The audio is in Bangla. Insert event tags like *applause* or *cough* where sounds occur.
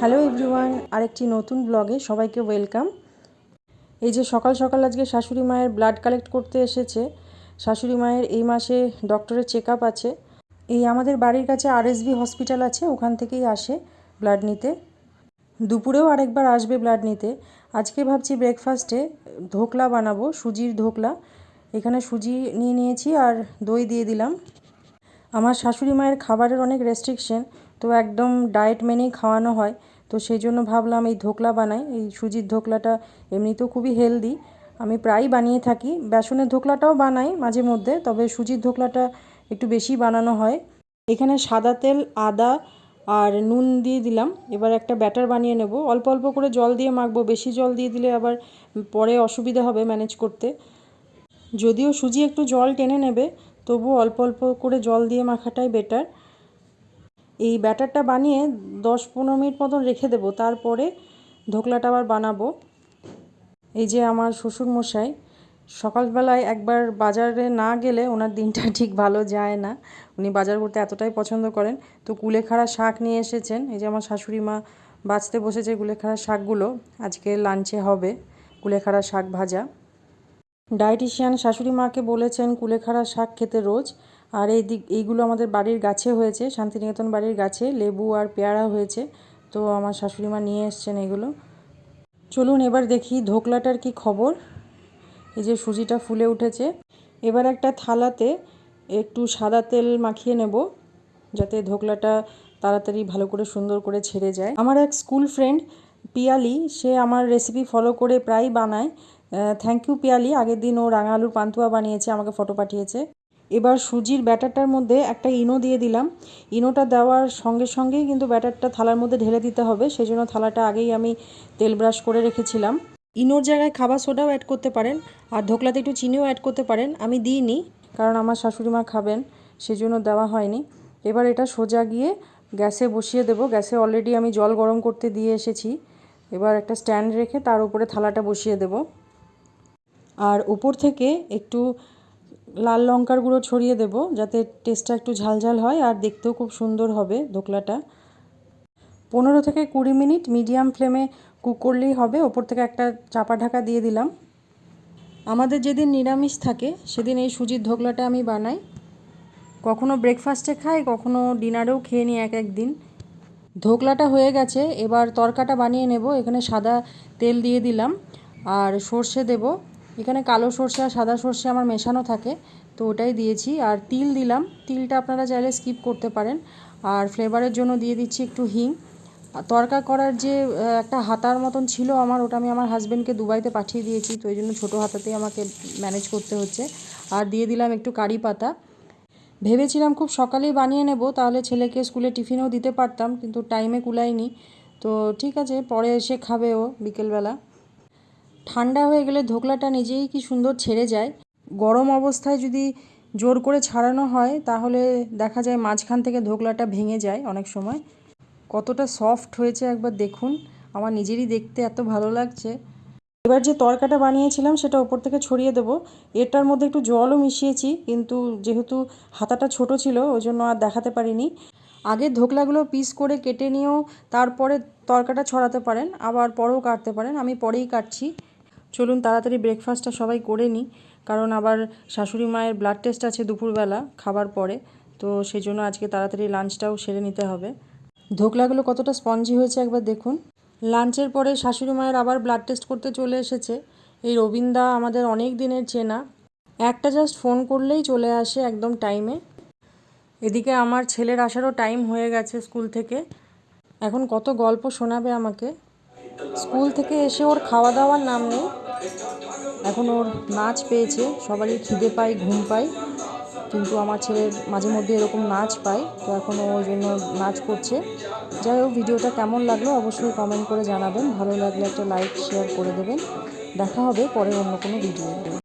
হ্যালো এভরিওয়ান আরেকটি নতুন ব্লগে সবাইকে ওয়েলকাম এই যে সকাল সকাল আজকে শাশুড়ি মায়ের ব্লাড কালেক্ট করতে এসেছে। শাশুড়ি মায়ের এই মাসে ডক্টরের চেক আপ আছে। এই আমাদের বাড়ির কাছে আরএসবি হসপিটাল আছে, ওখান থেকেই আসে ব্লাড নিতে। দুপুরেও আরেকবার আসবে ব্লাড নিতে। আজকে ভাবছি ব্রেকফাস্টে ধোকলা বানাবো, সুজির ধোকলা। এখানে সুজি নিয়ে নিয়েছি আর দই দিয়ে দিলাম। আমার শাশুড়ি মায়ের খাবারের অনেক রেস্ট্রিকশন তো একদম ডায়েট মেনেই খাওয়ানো হয়। তো সেই জন্য ভাবলাম এই ধোকলা বানাই। এই সুজির ধোকলাটা এমনিতেও খুবই হেলদি আমি প্রায়ই বানিয়ে থাকি। বেসনের ধোকলাটাও বানাই মাঝে মধ্যে, তবে সুজির ধোকলাটা একটু বেশি বানানো হয়। এখানে সাদা তেল, আদা আর নুন দিয়ে দিলাম। এবার একটা ব্যাটার বানিয়ে নেব। অল্প অল্প করে জল দিয়ে মাখবো। বেশি জল দিয়ে দিলে আবার পরে অসুবিধা হবে ম্যানেজ করতে। যদিও সুজি একটু জল টেনে নেবে তবু অল্প অল্প করে জল দিয়ে মাখাটাই বেটার এই ব্যাটারটা বানিয়ে দশ পনেরো মিনিট মতন রেখে দেবো, তারপরে ধোকলাটা আবার বানাবো। এই যে আমার শ্বশুর মশাই সকালবেলায় একবার বাজারে না গেলে ওনার দিনটা *laughs* ঠিক ভালো যায় না। উনি বাজার করতে এতটাই পছন্দ করেন। তো কুলেখাড়া শাক নিয়ে এসেছেন। এই যে আমার শাশুড়ি মা বাঁচতে বসেছে কুলেখাড়া শাকগুলো, আজকে লাঞ্চে হবে কুলেখাড়া শাক ভাজা। ডায়েটিশিয়ান শাশুড়ি মাকে বলেছেন, কুলেখাড়া শাক খেতে রোজ আর এই দিক এইগুলো আমাদের বাড়ির গাছে হয়েছে, শান্তিনিকেতন বাড়ির গাছে, লেবু আর পেয়ারা হয়েছে। তো আমার শাশুড়ি মা নিয়ে এসছেন এগুলো। চলুন এবার দেখি ধোকলাটার কি খবর। এই যে সুজিটা ফুলে উঠেছে। এবার একটা থালাতে একটু সাদা তেল মাখিয়ে নেব, যাতে ধোকলাটা তাড়াতাড়ি ভালো করে সুন্দর করে ছেড়ে যায়। আমার এক স্কুল ফ্রেন্ড, পিয়ালি, সে আমার রেসিপি ফলো করে প্রায় বানায়। Thank you Piyali. আগের দিন ও রাঙা আলুর পান্তুয়া বানিয়েছে, আমাকে ফটো পাঠিয়েছে। এবার সুজির ব্যাটারটার মধ্যে একটা ইনো দিয়ে দিলাম। ইনোটা দেওয়ার সঙ্গে সঙ্গেই কিন্তু ব্যাটারটা থালার মধ্যে ঢেলে দিতে হবে সেই জন্য থালাটা আগেই আমি তেল ব্রাশ করে রেখেছিলাম। ইনোর জায়গায় খাবার সোডাও অ্যাড করতে পারেন, আর ধোকলাতে একটু চিনিও অ্যাড করতে পারেন। আমি দিইনি, কারণ আমার শাশুড়ি মা খাবেন, সেজন্য দেওয়া হয়নি। এবার এটা সোজা গিয়ে গ্যাসে বসিয়ে দেবো। গ্যাসে অলরেডি আমি জল গরম করতে দিয়ে এসেছি। এবার একটা স্ট্যান্ড রেখে তার উপরে থালাটা বসিয়ে দেব। আর উপর থেকে একটু লাল লঙ্কার গুঁড়ো ছড়িয়ে দেব যাতে টেস্টটা একটু ঝালঝাল হয় আর দেখতেও খুব সুন্দর হবে ধোকলাটা পনেরো থেকে কুড়ি মিনিট মিডিয়াম ফ্লেমে কুক করলেই হবে। ওপর থেকে একটা চাপা ঢাকা দিয়ে দিলাম। আমাদের যেদিন নিরামিষ থাকে, সেদিন এই সুজির ধোকলাটা আমি বানাই। কখনো ব্রেকফাস্টে খাই, কখনো ডিনারেও খেয়ে নিই এক এক দিন ধোকলাটা হয়ে গেছে, এবার তরকাটা বানিয়ে নেব। এখানে সাদা তেল দিয়ে দিলাম। আর সর্ষে দেব। এখানে কালো সর্ষে আর সাদা সর্ষে আমার মেশানো থাকে, তো ওটাই দিয়েছি। আর তিল দিলাম, তিলটা আপনারা চাইলে স্কিপ করতে পারেন। আর ফ্লেভারের জন্য দিয়ে দিচ্ছি একটু হিং। তরকা করার যে একটা হাতার মতন ছিল আমার, ওটা আমি আমার হাজব্যান্ডকে দুবাইতে পাঠিয়ে দিয়েছি, তো এই জন্য ছোটো হাতাতেই আমাকে ম্যানেজ করতে হচ্ছে। আর দিয়ে দিলাম একটু কারি পাতা। ভেবেছিলাম খুব সকালেই বানিয়ে নেব, তাহলে ছেলেকে স্কুলে টিফিনও দিতে পারতাম, কিন্তু টাইমে কুলাইনি তো ঠিক আছে, পরে এসে খাবে ও বিকেলবেলা। ঠান্ডা হয়ে গেলে ধোকলাটা নিজেই কি সুন্দর ছেড়ে যায়। গরম অবস্থায় যদি জোর করে ছাড়ানো হয়, তাহলে দেখা যায় মাঝখান থেকে ধোকলাটা ভেঙে যায় অনেক সময়। কতটা সফট হয়েছে একবার দেখুন। আমার নিজেরই দেখতে এত ভালো লাগছে। এবার যে তরকাটা বানিয়েছিলাম, সেটা ওপর থেকে ছড়িয়ে দেবো। এটার মধ্যে একটু জলও মিশিয়েছি, কিন্তু যেহেতু হাতাটা ছোট ছিল, ওই জন্য আর দেখাতে পারিনি। আগে ধোকলাগুলো পিস করে কেটে নিয়েও তারপরে তরকাটা ছড়াতে পারেন, আবার পরেও কাটতে পারেন। আমি পরেই কাটছি। চলুন তাড়াতাড়ি ব্রেকফাস্টটা সবাই করে নিই, কারণ আবার শাশুড়ি মায়ের ব্লাড টেস্ট আছে দুপুরবেলা, খাবার পরে। তো সেই জন্য আজকে তাড়াতাড়ি লাঞ্চটাও সেরে নিতে হবে। ধোকলাগুলো কতটা স্পঞ্জি হয়েছে একবার দেখুন। লাঞ্চের পরে শাশুড়ি মায়ের আবার ব্লাড টেস্ট করতে চলে এসেছে। এই রবিন্দা আমাদের অনেক দিনের চেনা। একটা জাস্ট ফোন করলেই চলে আসে একদম টাইমে এদিকে আমার ছেলের আসারও টাইম হয়ে গেছে স্কুল থেকে। এখন কত গল্প শোনাবে আমাকে। স্কুল থেকে এসে ওর খাওয়া দাওয়ার নাম নেই। এখন ওর নাচ পেয়েছে, সবারই খিদে পায়, ঘুম পাই কিন্তু আমার ছেলের মাঝে মধ্যে এরকম নাচ পায়, তো এখন ওই জন্য নাচ করছে। যাই হোক, ভিডিওটা কেমন লাগল অবশ্যই কমেন্ট করে জানাবেন, ভালো লাগলে একটা লাইক শেয়ার করে দেবেন। দেখা হবে পরে অন্য কোনো ভিডিও